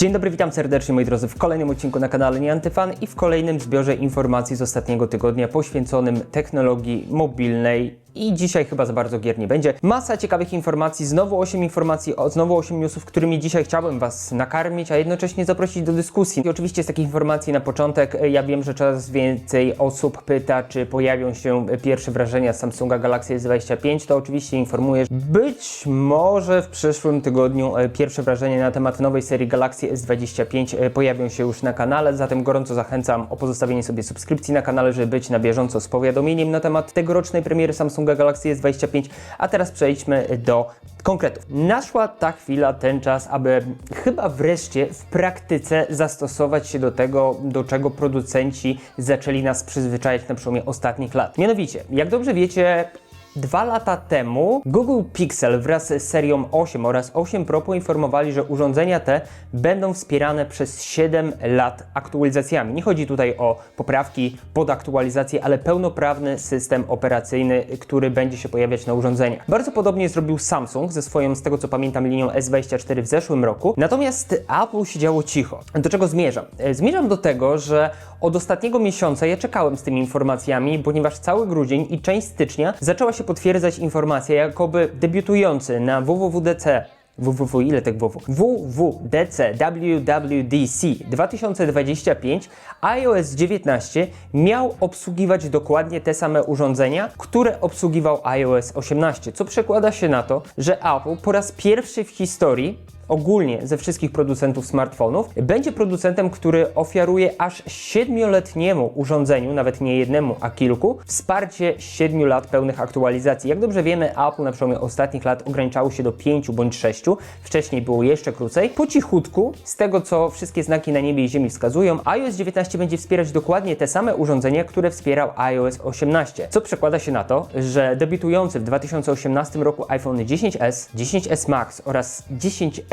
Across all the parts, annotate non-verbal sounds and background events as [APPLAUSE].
Dzień dobry, witam serdecznie moi drodzy w kolejnym odcinku na kanale Nieantyfan i w kolejnym zbiorze informacji z ostatniego tygodnia poświęconym technologii mobilnej i dzisiaj chyba za bardzo gier nie będzie. Masa ciekawych informacji, znowu 8 informacji, znowu 8 newsów, którymi dzisiaj chciałbym Was nakarmić, a jednocześnie zaprosić do dyskusji. I oczywiście z takich informacji na początek, e, ja wiem, że coraz więcej osób pyta, czy pojawią się e, pierwsze wrażenia Samsunga Galaxy S25, to oczywiście informuję, być może w przyszłym tygodniu e, pierwsze wrażenia na temat nowej serii Galaxy S25 e, pojawią się już na kanale, zatem gorąco zachęcam o pozostawienie sobie subskrypcji na kanale, żeby być na bieżąco z powiadomieniem na temat tegorocznej premiery Samsunga Galaxy S25, a teraz przejdźmy do konkretów. Naszła ta chwila, ten czas, aby chyba wreszcie w praktyce zastosować się do tego, do czego producenci zaczęli nas przyzwyczajać na przełomie ostatnich lat. Mianowicie, jak dobrze wiecie, Dwa lata temu Google Pixel wraz z serią 8 oraz 8 Pro poinformowali, że urządzenia te będą wspierane przez 7 lat aktualizacjami. Nie chodzi tutaj o poprawki, podaktualizacje, ale pełnoprawny system operacyjny, który będzie się pojawiać na urządzeniach. Bardzo podobnie zrobił Samsung ze swoją, z tego co pamiętam, linią S24 w zeszłym roku. Natomiast Apple siedziało cicho. Do czego zmierzam? E, Zmierzam do tego, że od ostatniego miesiąca ja czekałem z tymi informacjami, ponieważ cały grudzień i część stycznia zaczęła się potwierdzać informacja, jakoby debiutujący na WWDC www, ile tych www? WWDC WWDC 2025 iOS 19 miał obsługiwać dokładnie te same urządzenia, które obsługiwał iOS 18, co przekłada się na to, że Apple po raz pierwszy w historii ogólnie ze wszystkich producentów smartfonów, będzie producentem, który ofiaruje aż 7-letniemu urządzeniu, nawet nie jednemu, a kilku, wsparcie 7 lat pełnych aktualizacji. Jak dobrze wiemy, Apple na przełomie ostatnich lat ograniczało się do 5 bądź 6, wcześniej było jeszcze krócej. Po cichutku, z tego co wszystkie znaki na niebie i ziemi wskazują, iOS 19 będzie wspierać dokładnie te same urządzenia, które wspierał iOS 18, co przekłada się na to, że debiutujący w 2018 roku iPhone 10s, 10s Max oraz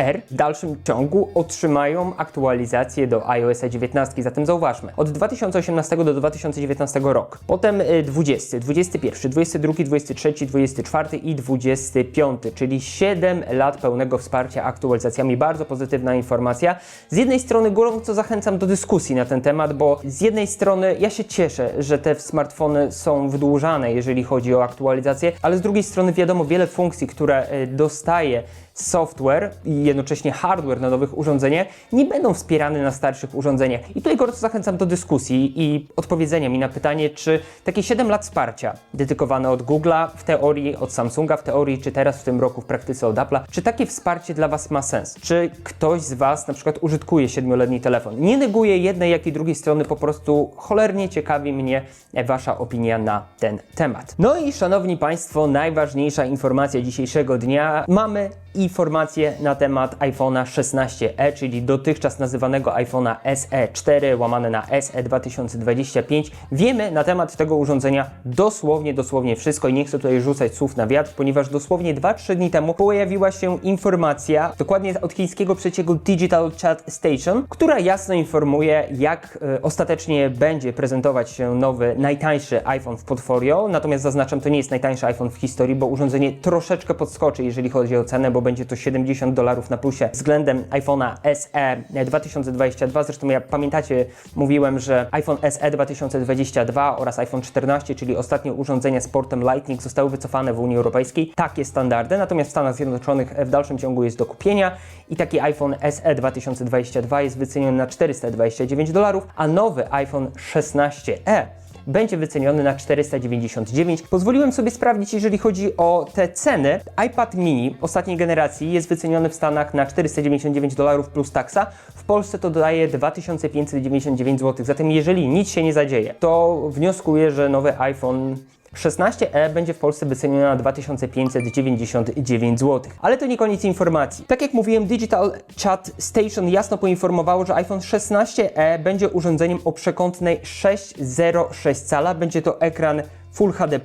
10R w dalszym ciągu otrzymają aktualizację do iOS 19. Zatem zauważmy, od 2018 do 2019 rok, potem y, 20, 21, 22, 23, 24 i 25, czyli 7 lat pełnego wsparcia aktualizacjami. Bardzo pozytywna informacja. Z jednej strony gorąco zachęcam do dyskusji na ten temat, bo z jednej strony ja się cieszę, że te smartfony są wydłużane, jeżeli chodzi o aktualizację, ale z drugiej strony wiadomo, wiele funkcji, które y, dostaje software jednocześnie hardware na nowych urządzeniach nie będą wspierane na starszych urządzeniach. I tutaj gorąco zachęcam do dyskusji i odpowiedzenia mi na pytanie, czy takie 7 lat wsparcia dedykowane od Google'a, w teorii od Samsunga, w teorii, czy teraz w tym roku w praktyce od Apple'a, czy takie wsparcie dla Was ma sens? Czy ktoś z Was na przykład użytkuje 7-letni telefon? Nie neguję jednej, jak i drugiej strony, po prostu cholernie ciekawi mnie Wasza opinia na ten temat. No i szanowni Państwo, najważniejsza informacja dzisiejszego dnia. Mamy informacje na temat iPhone'a 16e, czyli dotychczas nazywanego iPhone'a SE 4 łamane na E SE 2025. Wiemy na temat tego urządzenia dosłownie, dosłownie wszystko i nie chcę tutaj rzucać słów na wiatr, ponieważ dosłownie 2-3 dni temu pojawiła się informacja, dokładnie od chińskiego przeciegu Digital Chat Station, która jasno informuje, jak e, ostatecznie będzie prezentować się nowy, najtańszy iPhone w portfolio. Natomiast zaznaczam, to nie jest najtańszy iPhone w historii, bo urządzenie troszeczkę podskoczy, jeżeli chodzi o cenę, bo będzie to 70 dolarów na plusie względem iPhone'a SE 2022. Zresztą ja pamiętacie, mówiłem, że iPhone SE 2022 oraz iPhone 14, czyli ostatnie urządzenia z portem Lightning zostały wycofane w Unii Europejskiej. Takie standardy, natomiast w Stanach Zjednoczonych w dalszym ciągu jest do kupienia i taki iPhone SE 2022 jest wyceniony na 429 dolarów, a nowy iPhone 16e będzie wyceniony na 499. Pozwoliłem sobie sprawdzić, jeżeli chodzi o te ceny. iPad mini ostatniej generacji jest wyceniony w Stanach na 499 dolarów plus taksa. W Polsce to daje 2599 zł. Zatem jeżeli nic się nie zadzieje, to wnioskuję, że nowy iPhone 16e będzie w Polsce wyceniony na 2599 zł. Ale to nie koniec informacji. Tak jak mówiłem, Digital Chat Station jasno poinformowało, że iPhone 16e będzie urządzeniem o przekątnej 6,06 cala. Będzie to ekran Full HD+,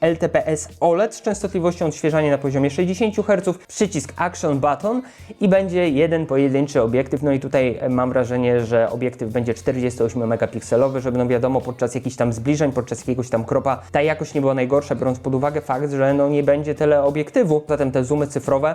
LTPS OLED z częstotliwością odświeżania na poziomie 60 Hz, przycisk Action Button i będzie jeden pojedynczy obiektyw. No i tutaj e, mam wrażenie, że obiektyw będzie 48 megapikselowy, żeby no wiadomo, podczas jakichś tam zbliżeń, podczas jakiegoś tam kropa, ta jakość nie była najgorsza, biorąc pod uwagę fakt, że no nie będzie teleobiektywu. Zatem te zoomy cyfrowe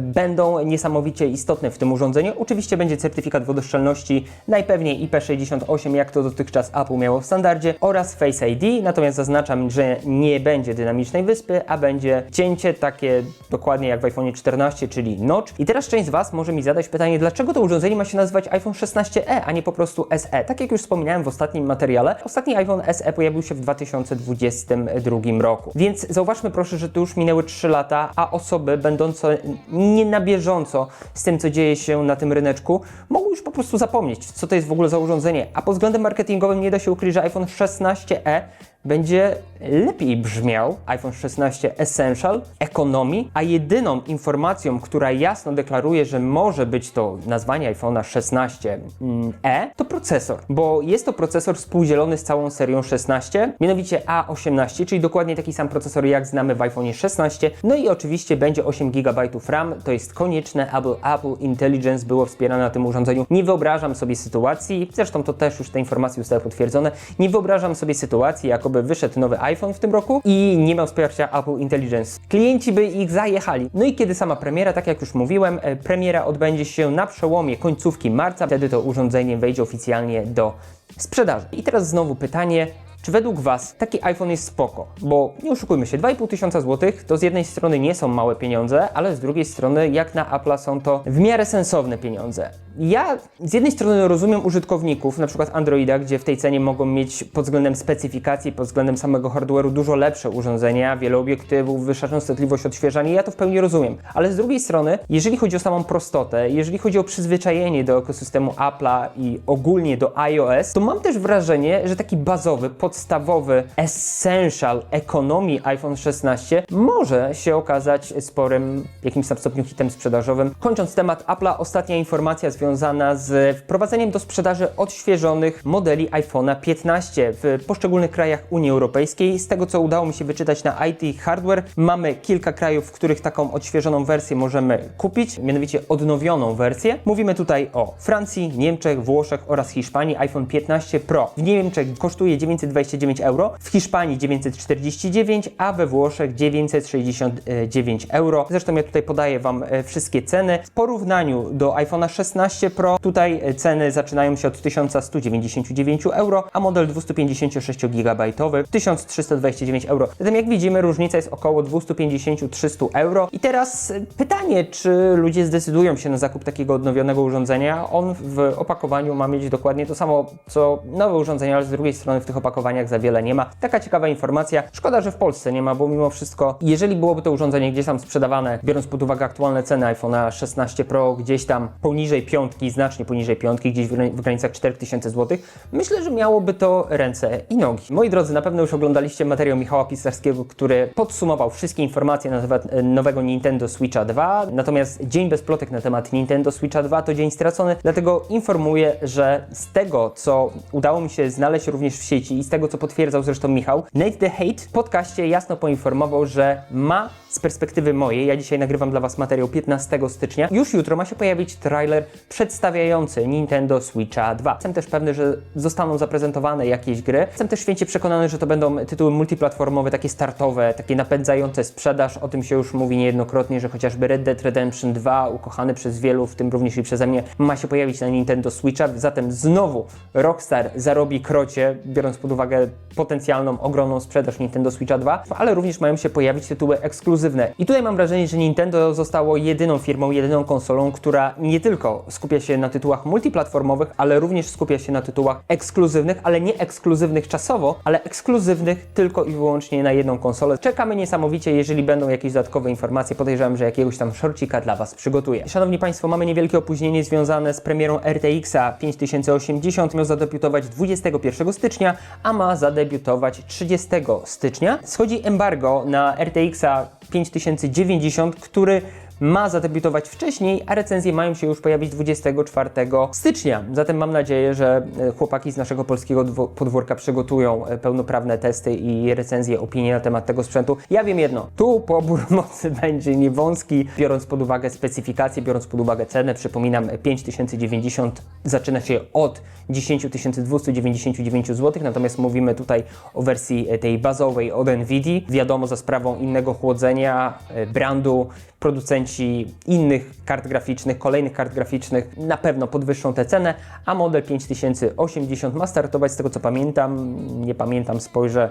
będą niesamowicie istotne w tym urządzeniu. Oczywiście będzie certyfikat wodoszczelności, najpewniej IP68, jak to dotychczas Apple miało w standardzie, oraz Face ID, natomiast zaznaczam, że nie będzie dynamicznej wyspy, a będzie cięcie takie dokładnie jak w iPhone 14, czyli notch. I teraz część z Was może mi zadać pytanie, dlaczego to urządzenie ma się nazywać iPhone 16e, a nie po prostu SE? Tak jak już wspominałem w ostatnim materiale, ostatni iPhone SE pojawił się w 2022 roku. Więc zauważmy proszę, że tu już minęły 3 lata, a osoby będące nie na bieżąco z tym, co dzieje się na tym ryneczku, mogą już po prostu zapomnieć, co to jest w ogóle za urządzenie. A pod względem marketingowym nie da się ukryć, że iPhone 16e będzie lepiej brzmiał iPhone 16 Essential ekonomii, a jedyną informacją, która jasno deklaruje, że może być to nazwanie iPhone'a 16e, to procesor, bo jest to procesor współdzielony z całą serią 16, mianowicie A18, czyli dokładnie taki sam procesor jak znamy w iPhone 16, no i oczywiście będzie 8 GB RAM, to jest konieczne, aby Apple Intelligence było wspierane na tym urządzeniu. Nie wyobrażam sobie sytuacji, zresztą to też już te informacje zostały potwierdzone, nie wyobrażam sobie sytuacji, jakoby wyszedł nowy iPhone w tym roku i nie miał wsparcia Apple Intelligence. Klienci by ich zajechali. No i kiedy sama premiera, tak jak już mówiłem, e, premiera odbędzie się na przełomie końcówki marca, wtedy to urządzenie wejdzie oficjalnie do sprzedaży. I teraz znowu pytanie, czy według Was taki iPhone jest spoko? Bo nie oszukujmy się, 2,5 tysiąca złotych to z jednej strony nie są małe pieniądze, ale z drugiej strony jak na Apple'a są to w miarę sensowne pieniądze. Ja z jednej strony rozumiem użytkowników, na przykład Androida, gdzie w tej cenie mogą mieć pod względem specyfikacji, pod względem samego hardware'u dużo lepsze urządzenia, wiele obiektywów, wyższa częstotliwość odświeżania, ja to w pełni rozumiem. Ale z drugiej strony, jeżeli chodzi o samą prostotę, jeżeli chodzi o przyzwyczajenie do ekosystemu Apple'a i ogólnie do iOS, to mam też wrażenie, że taki bazowy, podstawowy, essential ekonomii iPhone 16 może się okazać sporym, jakimś tam stopniu hitem sprzedażowym. Kończąc temat Apple'a, ostatnia informacja związana z wprowadzeniem do sprzedaży odświeżonych modeli iPhone'a 15 w poszczególnych krajach Unii Europejskiej. Z tego, co udało mi się wyczytać na IT Hardware, mamy kilka krajów, w których taką odświeżoną wersję możemy kupić, mianowicie odnowioną wersję. Mówimy tutaj o Francji, Niemczech, Włoszech oraz Hiszpanii. iPhone 15 Pro w Niemczech kosztuje 929 euro, w Hiszpanii 949, a we Włoszech 969 euro. Zresztą ja tutaj podaję Wam e, wszystkie ceny. W porównaniu do iPhone'a 16 Pro, tutaj e, ceny zaczynają się od 1199 euro, a model 256 GB 1329 euro. Zatem jak widzimy różnica jest około 250-300 euro. I teraz e, pytanie, czy ludzie zdecydują się na zakup takiego odnowionego urządzenia? On w opakowaniu ma mieć dokładnie to samo, co nowe urządzenia, ale z drugiej strony w tych opakowaniach za wiele nie ma. Taka ciekawa informacja. Szkoda, że w Polsce nie ma, bo mimo wszystko, jeżeli byłoby to urządzenie gdzieś tam sprzedawane, biorąc pod uwagę aktualne ceny iPhone'a 16 Pro, gdzieś tam poniżej piątki, znacznie poniżej piątki, gdzieś w grani- w granicach 4000 zł, myślę, że miałoby to ręce i nogi. Moi drodzy, na pewno już oglądaliście materiał Michała Pisarskiego, który podsumował wszystkie informacje na temat e, nowego Nintendo Switcha 2. Natomiast dzień bez plotek na temat Nintendo Switcha 2 to dzień stracony, dlatego informuję, że z tego, co udało mi się znaleźć również w sieci i z tego, co potwierdzał zresztą Michał, Nate the Hate w podcaście jasno poinformował, że ma z perspektywy mojej, ja dzisiaj nagrywam dla Was materiał 15 stycznia, już jutro ma się pojawić trailer przedstawiający Nintendo Switcha 2. Jestem też pewny, że zostaną zaprezentowane jakieś gry. Jestem też święcie przekonany, że to będą tytuły multiplatformowe, takie startowe, takie napędzające sprzedaż. O tym się już mówi niejednokrotnie, że chociażby Red Dead Redemption 2, ukochany przez wielu, w tym również i przeze mnie, ma się pojawić na Nintendo Switcha. Zatem znowu Rockstar zarobi krocie, biorąc pod uwagę potencjalną, ogromną sprzedaż Nintendo Switcha 2, ale również mają się pojawić tytuły ekskluzywne. I tutaj mam wrażenie, że Nintendo zostało jedyną firmą, jedyną konsolą, która nie tylko skupia się na tytułach multiplatformowych, ale również skupia się na tytułach ekskluzywnych, ale nie ekskluzywnych czasowo, ale ekskluzywnych tylko i wyłącznie na jedną konsolę. Czekamy niesamowicie, jeżeli będą jakieś dodatkowe informacje, podejrzewam, że jakiegoś tam shorcika dla Was przygotuję. Szanowni Państwo, mamy niewielkie opóźnienie związane z premierą RTX-a 5080. Miał zadebiutować 21 stycznia, a ma zadebiutować 30 stycznia. Schodzi embargo na RTX-a 5090, który ma zadebiutować wcześniej, a recenzje mają się już pojawić 24 stycznia. Zatem mam nadzieję, że e, chłopaki z naszego polskiego podwórka przygotują e, pełnoprawne testy i recenzje, opinie na temat tego sprzętu. Ja wiem jedno, tu pobór [LAUGHS] mocy będzie niewąski, biorąc pod uwagę specyfikacje, biorąc pod uwagę cenę. Przypominam, 5090 zaczyna się od 10 299 zł, natomiast mówimy tutaj o wersji e, tej bazowej od NVIDII. Wiadomo, za sprawą innego chłodzenia, e, brandu, producenci innych kart graficznych, kolejnych kart graficznych na pewno podwyższą tę cenę, a model 5080 ma startować, z tego co pamiętam, nie pamiętam, spojrzę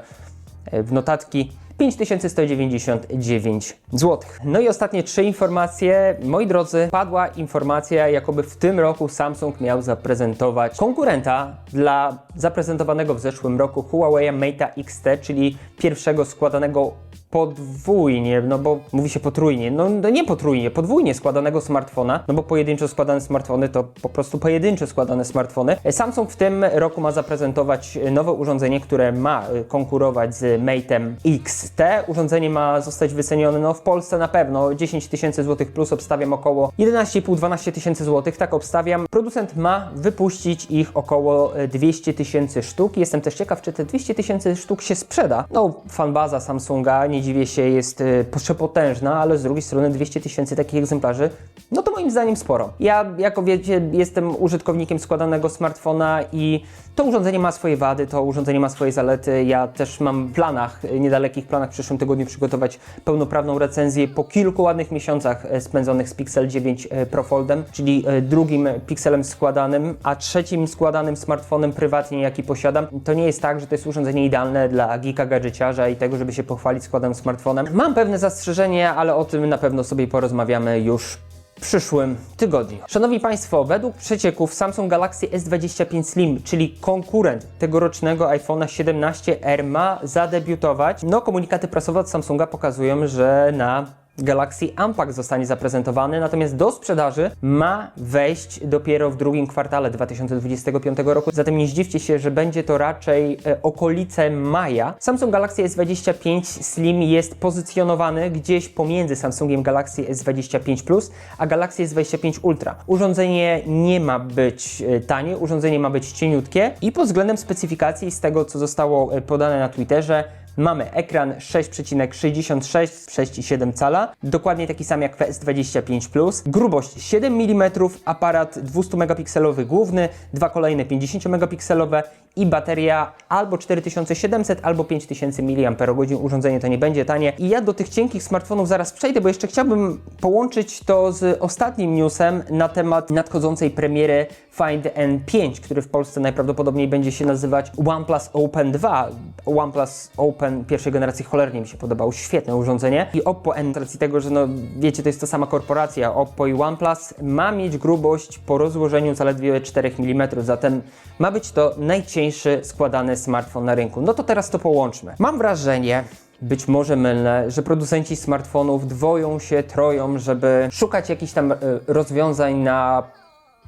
e, w notatki, 5199 zł. No i ostatnie trzy informacje. Moi drodzy, padła informacja, jakoby w tym roku Samsung miał zaprezentować konkurenta dla zaprezentowanego w zeszłym roku Huawei Mate XT, czyli pierwszego składanego podwójnie, no bo mówi się potrójnie, no, no nie potrójnie, podwójnie składanego smartfona, no bo pojedynczo składane smartfony to po prostu pojedynczo składane smartfony. Samsung w tym roku ma zaprezentować nowe urządzenie, które ma y, konkurować z Mate'em XT. Urządzenie ma zostać wycenione, no w Polsce na pewno 10 tysięcy złotych plus, obstawiam około 11,5-12 tysięcy złotych, tak obstawiam. Producent ma wypuścić ich około y, 200 tysięcy sztuk. Jestem też ciekaw, czy te 200 tysięcy sztuk się sprzeda. No, fanbaza Samsunga, nie dziwię się, jest y, przepotężna, ale z drugiej strony 200 tysięcy takich egzemplarzy, no to moim zdaniem sporo. Ja, jako wiecie, jestem użytkownikiem składanego smartfona i to urządzenie ma swoje wady, to urządzenie ma swoje zalety. Ja też mam w planach, y, niedalekich planach w przyszłym tygodniu przygotować pełnoprawną recenzję po kilku ładnych miesiącach y, spędzonych z Pixel 9 y, Pro Foldem, czyli drugim Pixelem składanym, a trzecim składanym smartfonem prywatnie, jaki posiadam. To nie jest tak, że to jest urządzenie idealne dla geeka gadżeciarza i tego, żeby się pochwalić składanym smartfonem. Mam pewne zastrzeżenia, ale o tym na pewno sobie porozmawiamy już przyszłym tygodniu. Szanowni Państwo, według przecieków Samsung Galaxy S25 Slim, czyli konkurent tegorocznego iPhone'a 17R ma zadebiutować. No, komunikaty prasowe od Samsunga pokazują, że na Galaxy Unpack zostanie zaprezentowany, natomiast do sprzedaży ma wejść dopiero w drugim kwartale 2025 roku. Zatem nie zdziwcie się, że będzie to raczej e, okolice maja. Samsung Galaxy S25 Slim jest pozycjonowany gdzieś pomiędzy Samsungiem Galaxy S25 Plus a Galaxy S25 Ultra. Urządzenie nie ma być e, tanie, urządzenie ma być cieniutkie i pod względem specyfikacji z tego, co zostało e, podane na Twitterze, Mamy ekran 6,66 6,7 cala, dokładnie taki sam jak w S25 Plus. Grubość 7 mm, aparat 200 megapikselowy główny, dwa kolejne 50 megapikselowe i bateria albo 4700, albo 5000 mAh. Urządzenie to nie będzie tanie. I ja do tych cienkich smartfonów zaraz przejdę, bo jeszcze chciałbym połączyć to z ostatnim newsem na temat nadchodzącej premiery Find N5, który w Polsce najprawdopodobniej będzie się nazywać OnePlus Open 2. OnePlus Open pierwszej generacji cholernie mi się podobał, świetne urządzenie. I Oppo N, z racji tego, że no wiecie, to jest ta sama korporacja, Oppo i OnePlus, ma mieć grubość po rozłożeniu zaledwie 4 mm, zatem ma być to najcieńszy składany smartfon na rynku. No to teraz to połączmy. Mam wrażenie, być może mylne, że producenci smartfonów dwoją się, troją, żeby szukać jakichś tam e, rozwiązań na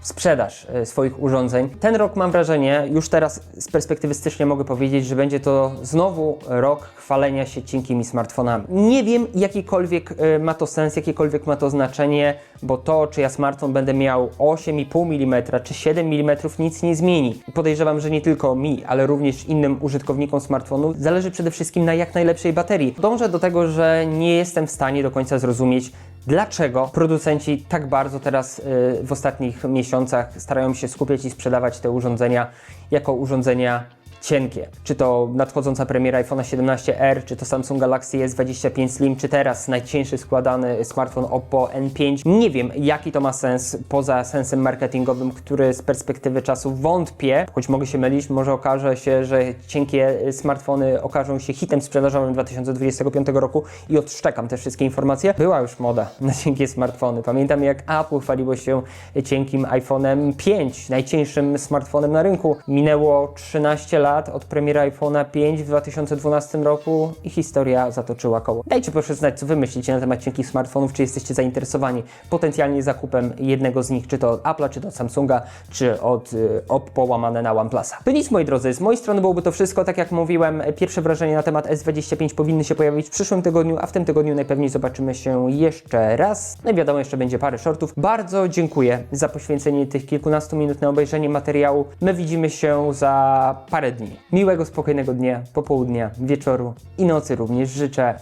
sprzedaż e, swoich urządzeń. Ten rok mam wrażenie, już teraz z perspektywy stycznia mogę powiedzieć, że będzie to znowu rok chwalenia się cienkimi smartfonami. Nie wiem, jakikolwiek e, ma to sens, jakiekolwiek ma to znaczenie, bo to, czy ja smartfon będę miał 8,5 mm czy 7 mm nic nie zmieni. Podejrzewam, że nie tylko mi, ale również innym użytkownikom smartfonów zależy przede wszystkim na jak najlepszej baterii. Dążę do tego, że nie jestem w stanie do końca zrozumieć, Dlaczego producenci tak bardzo teraz y, w ostatnich miesiącach starają się skupiać i sprzedawać te urządzenia jako urządzenia cienkie? Czy to nadchodząca premiera iPhone 17R, czy to Samsung Galaxy S25 Slim, czy teraz najcieńszy składany smartfon Oppo N5? Nie wiem, jaki to ma sens poza sensem marketingowym, który z perspektywy czasu wątpię, choć mogę się mylić, może okaże się, że cienkie smartfony okażą się hitem sprzedażowym 2025 roku i odszczekam te wszystkie informacje. Była już moda [LAUGHS] na cienkie smartfony. Pamiętam jak Apple chwaliło się cienkim iPhone'em 5, najcieńszym smartfonem na rynku. Minęło 13 lat lat od premiery iPhone'a 5 w 2012 roku i historia zatoczyła koło. Dajcie proszę znać, co wy myślicie na temat cienkich smartfonów, czy jesteście zainteresowani potencjalnie zakupem jednego z nich, czy to od Apple'a, czy to od Samsunga, czy od y, Oppo łamane na OnePlusa. To nic, moi drodzy, z mojej strony byłoby to wszystko. Tak jak mówiłem, pierwsze wrażenia na temat S25 powinny się pojawić w przyszłym tygodniu, a w tym tygodniu najpewniej zobaczymy się jeszcze raz. No i wiadomo, jeszcze będzie parę shortów. Bardzo dziękuję za poświęcenie tych kilkunastu minut na obejrzenie materiału. My widzimy się za parę dni. Miłego, spokojnego dnia, popołudnia, wieczoru i nocy również życzę.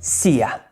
See ya!